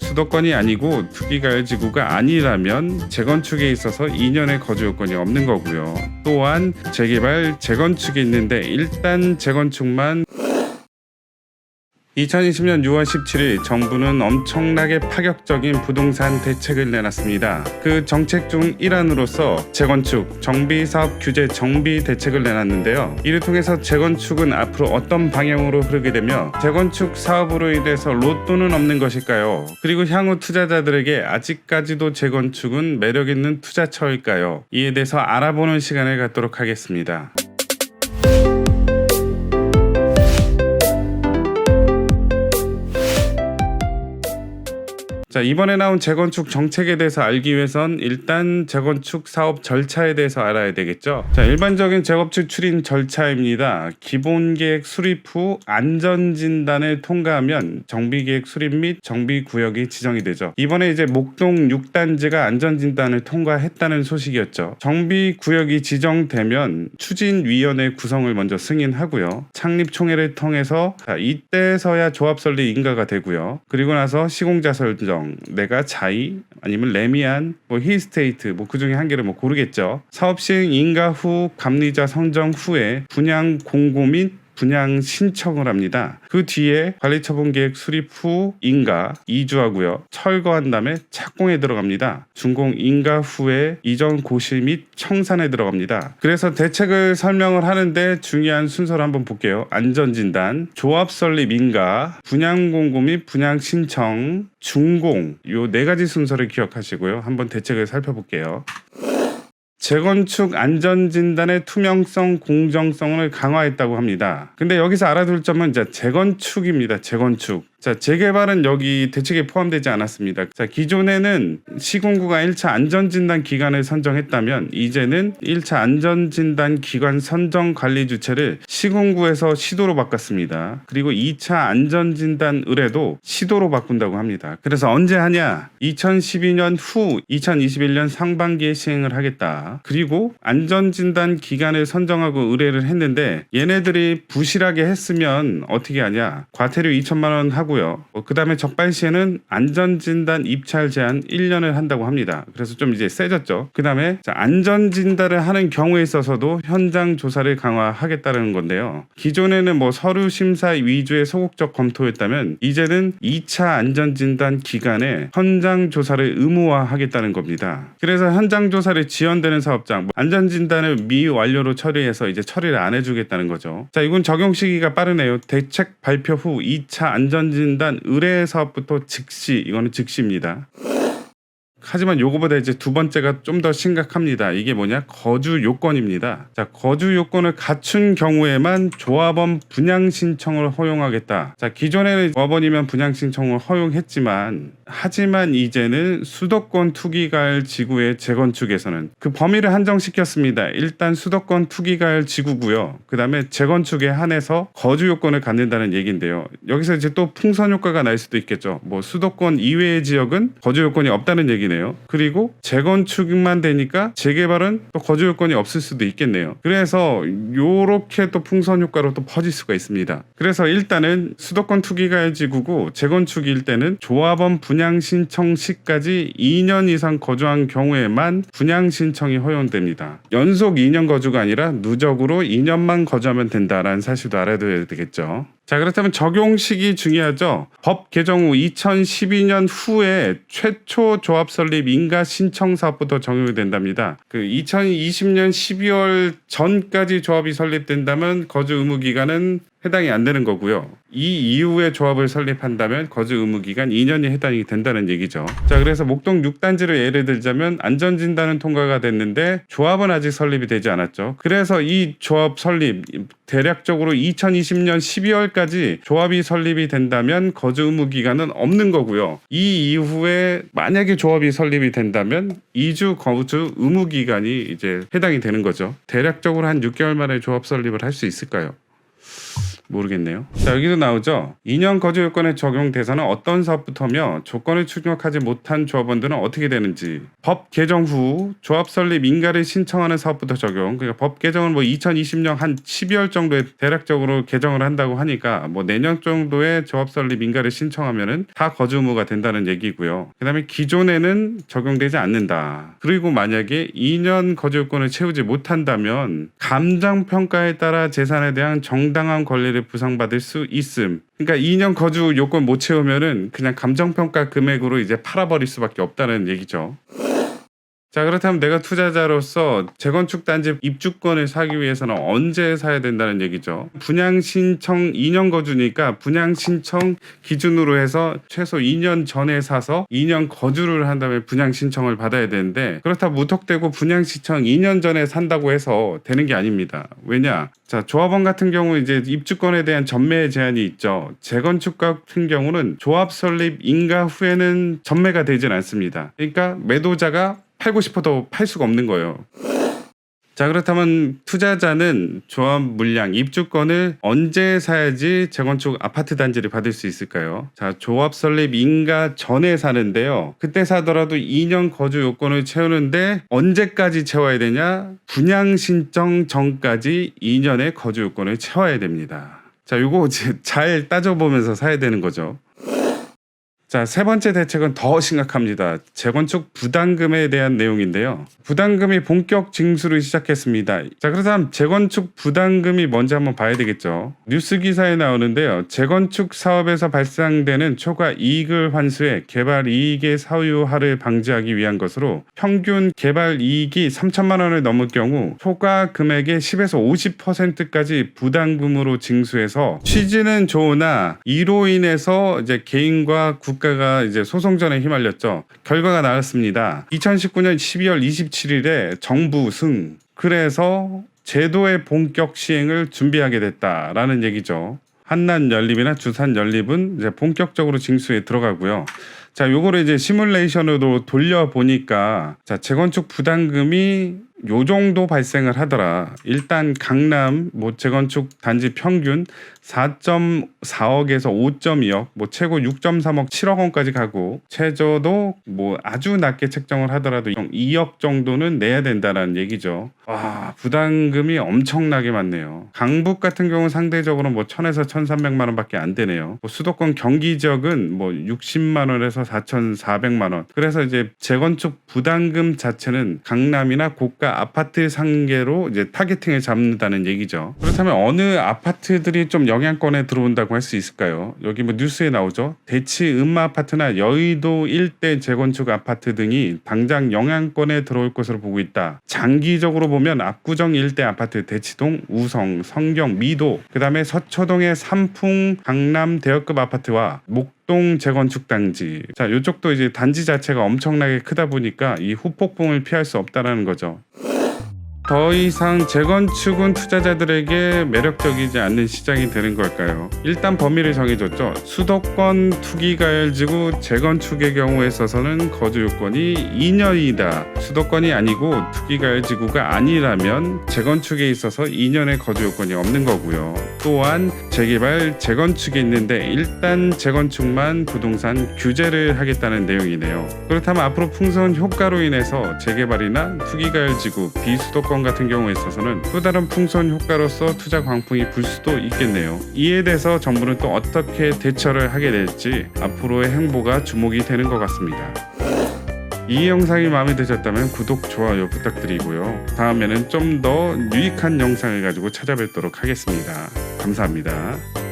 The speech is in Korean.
수도권이 아니고 투기가열지구가 아니라면 재건축에 있어서 2년의 거주 요건이 없는 거고요. 또한 재개발, 재건축이 있는데 일단 재건축만 2020년 6월 17일 정부는 엄청나게 파격적인 부동산 대책을 내놨습니다. 그 정책 중 일환으로서 재건축, 정비 사업 규제 정비 대책을 내놨는데요. 이를 통해서 재건축은 앞으로 어떤 방향으로 흐르게 되며 재건축 사업으로 인해서 로또는 없는 것일까요? 그리고 향후 투자자들에게 아직까지도 재건축은 매력 있는 투자처일까요? 이에 대해서 알아보는 시간을 갖도록 하겠습니다. 자 이번에 나온 재건축 정책에 대해서 알기 위해선 일단 재건축 사업 절차에 대해서 알아야 되겠죠. 자 일반적인 재건축 출인 절차입니다. 기본 계획 수립 후 안전 진단을 통과하면 정비 계획 수립 및 정비 구역이 지정이 되죠. 이번에 이제 목동 6단지가 안전 진단을 통과했다는 소식이었죠. 정비 구역이 지정되면 추진위원회 구성을 먼저 승인하고요. 창립 총회를 통해서 자, 이때서야 조합 설립 인가가 되고요. 그리고 나서 시공자 설정, 내가 자이 아니면 레미안, 뭐 힐스테이트 뭐 그 중에 한 개를 뭐 고르겠죠. 사업 시행 인가 후 감리자 선정 후에 분양 공고 및 분양 신청을 합니다. 그 뒤에 관리처분 계획 수립 후 인가 2주하고요. 철거한 다음에 착공에 들어갑니다. 준공 인가 후에 이전 고시 및 청산에 들어갑니다. 그래서 대책을 설명을 하는데 중요한 순서를 한번 볼게요. 안전진단, 조합 설립 인가, 분양 공고 및 분양 신청, 준공 요 네 가지 순서를 기억하시고요. 한번 대책을 살펴볼게요. 재건축 안전 진단의 투명성, 공정성을 강화했다고 합니다. 근데 여기서 알아둘 점은 이제 재건축입니다. 재건축. 자, 재개발은 여기 대책에 포함되지 않았습니다. 자, 기존에는 시공구가 1차 안전진단 기관을 선정했다면 이제는 1차 안전진단 기관 선정 관리 주체를 시공구에서 시도로 바꿨습니다. 그리고 2차 안전진단 의뢰도 시도로 바꾼다고 합니다. 그래서 언제 하냐? 2012년 후 2021년 상반기에 시행을 하겠다. 그리고 안전진단 기관을 선정하고 의뢰를 했는데 얘네들이 부실하게 했으면 어떻게 하냐? 과태료 2천만 원 하고 하고요. 어, 그 다음에 적발 시에는 안전진단 입찰 제한 1년을 한다고 합니다. 그래서 좀 이제 세졌죠. 그 다음에 안전진단을 하는 경우에 있어서도 현장 조사를 강화하겠다는 건데요. 기존에는 뭐 서류 심사 위주의 소극적 검토였다면 이제는 2차 안전진단 기간에 현장 조사를 의무화하겠다는 겁니다. 그래서 현장 조사를 지연되는 사업장, 뭐 안전진단을 미완료로 처리해서 이제 처리를 안 해주겠다는 거죠. 자, 이건 적용 시기가 빠르네요. 대책 발표 후 2차 안전진 진단 의뢰 사업부터 즉시 이거는 즉시입니다. 하지만 요거보다 이제 두 번째가 좀 더 심각합니다. 이게 뭐냐? 거주 요건입니다. 자, 거주 요건을 갖춘 경우에만 조합원 분양 신청을 허용하겠다. 자, 기존에는 조합원이면 분양 신청을 허용했지만 하지만 이제는 수도권 투기가열 지구의 재건축에서는 그 범위를 한정시켰습니다. 일단 수도권 투기가열 지구고요. 그다음에 재건축에 한해서 거주 요건을 갖는다는 얘기인데요. 여기서 이제 또 풍선 효과가 날 수도 있겠죠. 뭐 수도권 이외의 지역은 거주 요건이 없다는 얘기네요. 그리고 재건축만 되니까 재개발은 또 거주 요건이 없을 수도 있겠네요. 그래서 요렇게 또 풍선 효과로 또 퍼질 수가 있습니다. 그래서 일단은 수도권 투기가열 지구고 재건축일 때는 조합원 분 분양 신청 시까지 2년 이상 거주한 경우에만 분양 신청이 허용됩니다. 연속 2년 거주가 아니라 누적으로 2년만 거주하면 된다라는 사실도 알아둬야 되겠죠. 자, 그렇다면 적용 시기 중요하죠. 법 개정 후 2012년 후에 최초 조합 설립 인가 신청 사업부터 적용이 된답니다. 그 2020년 12월 전까지 조합이 설립된다면 거주 의무 기간은 해당이 안 되는 거고요. 이 이후에 조합을 설립한다면 거주 의무 기간 2년이 해당이 된다는 얘기죠. 자, 그래서 목동 6단지를 예를 들자면 안전 진단은 통과가 됐는데 조합은 아직 설립이 되지 않았죠. 그래서 이 조합 설립 대략적으로 2020년 12월까지 조합이 설립이 된다면 거주 의무 기간은 없는 거고요. 이 이후에 만약에 조합이 설립이 된다면 2주 거주 의무 기간이 이제 해당이 되는 거죠. 대략적으로 한 6개월 만에 조합 설립을 할 수 있을까요? 모르겠네요. 자 여기도 나오죠. 2년 거주 요건의 적용 대상은 어떤 사업부터며 조건을 충족하지 못한 조합원들은 어떻게 되는지 법 개정 후 조합 설립 인가를 신청하는 사업부터 적용. 그러니까 법 개정은 뭐 2020년 한 12월 정도에 대략적으로 개정을 한다고 하니까 뭐 내년 정도에 조합 설립 인가를 신청하면은 다 거주 의무가 된다는 얘기고요. 그다음에 기존에는 적용되지 않는다. 그리고 만약에 2년 거주 요건을 채우지 못한다면 감정 평가에 따라 재산에 대한 정당한 권리를 부상받을 수 있음. 그러니까 2년 거주 요건 못 채우면은 그냥 감정 평가 금액으로 이제 팔아버릴 수밖에 없다는 얘기죠. 자 그렇다면 내가 투자자로서 재건축 단지 입주권을 사기 위해서는 언제 사야 된다는 얘기죠. 분양 신청 2년 거주니까 분양 신청 기준으로 해서 최소 2년 전에 사서 2년 거주를 한 다음에 분양 신청을 받아야 되는데 그렇다 무턱대고 분양 신청 2년 전에 산다고 해서 되는 게 아닙니다. 왜냐? 자 조합원 같은 경우 이제 입주권에 대한 전매 제한이 있죠. 재건축 같은 경우는 조합 설립 인가 후에는 전매가 되진 않습니다. 그러니까 매도자가 팔고 싶어도 팔 수가 없는 거예요. 자 그렇다면 투자자는 조합 물량 입주권을 언제 사야지 재건축 아파트 단지를 받을 수 있을까요? 자 조합 설립 인가 전에 사는데요. 그때 사더라도 2년 거주 요건을 채우는데 언제까지 채워야 되냐? 분양 신청 전까지 2년의 거주 요건을 채워야 됩니다. 자 요거 잘 따져보면서 사야 되는 거죠. 자, 세 번째 대책은 더 심각합니다. 재건축 부담금에 대한 내용인데요. 부담금이 본격 징수를 시작했습니다. 자, 그렇다면 재건축 부담금이 뭔지 한번 봐야 되겠죠. 뉴스 기사에 나오는데요. 재건축 사업에서 발생되는 초과 이익을 환수해 개발 이익의 사유화를 방지하기 위한 것으로 평균 개발 이익이 3천만 원을 넘을 경우 초과 금액의 10에서 50%까지 부담금으로 징수해서 취지는 좋으나 이로 인해서 이제 개인과 국가 가 이제 소송전에 휘말렸죠. 결과가 나왔습니다. 2019년 12월 27일에 정부 승. 그래서 제도의 본격 시행을 준비하게 됐다라는 얘기죠. 한난 연립이나 주산 연립은 이제 본격적으로 징수에 들어가고요. 자, 요거를 이제 시뮬레이션으로 돌려 보니까 자, 재건축 부담금이 요 정도 발생을 하더라. 일단 강남 뭐 재건축 단지 평균 4.4억에서 5.2억, 뭐 최고 6.3억, 7억 원까지 가고 최저도 뭐 아주 낮게 책정을 하더라도 2억 정도는 내야 된다라는 얘기죠. 와 부담금이 엄청나게 많네요. 강북 같은 경우 는 상대적으로 뭐 1,000에서 1,300만 원밖에 안 되네요. 뭐 수도권 경기 지역은 뭐 60만 원에서 4,400만 원. 그래서 이제 재건축 부담금 자체는 강남이나 고가 아파트 상계로 이제 타겟팅을 잡는다는 얘기죠. 그렇다면 어느 아파트들이 좀 영향권에 들어온다고 할 수 있을까요? 여기 뭐 뉴스에 나오죠. 대치 음마 아파트나 여의도 일대 재건축 아파트 등이 당장 영향권에 들어올 것으로 보고 있다. 장기적으로 보면 압구정 일대 아파트 대치동, 우성, 성경, 미도, 그다음에 서초동의 삼풍, 강남 대여급 아파트와 목 동 재건축 단지. 자, 이쪽도 이제 단지 자체가 엄청나게 크다 보니까 이 후폭풍을 피할 수 없다라는 거죠. 더 이상 재건축은 투자자들에게 매력적이지 않는 시장이 되는 걸까요? 일단 범위를 정해줬죠. 수도권 투기가열지구 재건축의 경우에 있어서는 거주 요건이 2년이다. 수도권이 아니고 투기가열지구가 아니라면 재건축에 있어서 2년의 거주 요건이 없는 거고요. 또한 재개발, 재건축이 있는데 일단 재건축만 부동산 규제를 하겠다는 내용이네요. 그렇다면 앞으로 풍선 효과로 인해서 재개발이나 투기가열지구, 비수도권 같은 경우에 있어서는 또 다른 풍선 효과로서 투자 광풍이 불 수도 있겠네요. 이에 대해서 정부는 또 어떻게 대처를 하게 될지 앞으로의 행보가 주목이 되는 것 같습니다. 이 영상이 마음에 드셨다면 구독, 좋아요 부탁드리고요. 다음에는 좀 더 유익한 영상을 가지고 찾아뵙도록 하겠습니다. 감사합니다.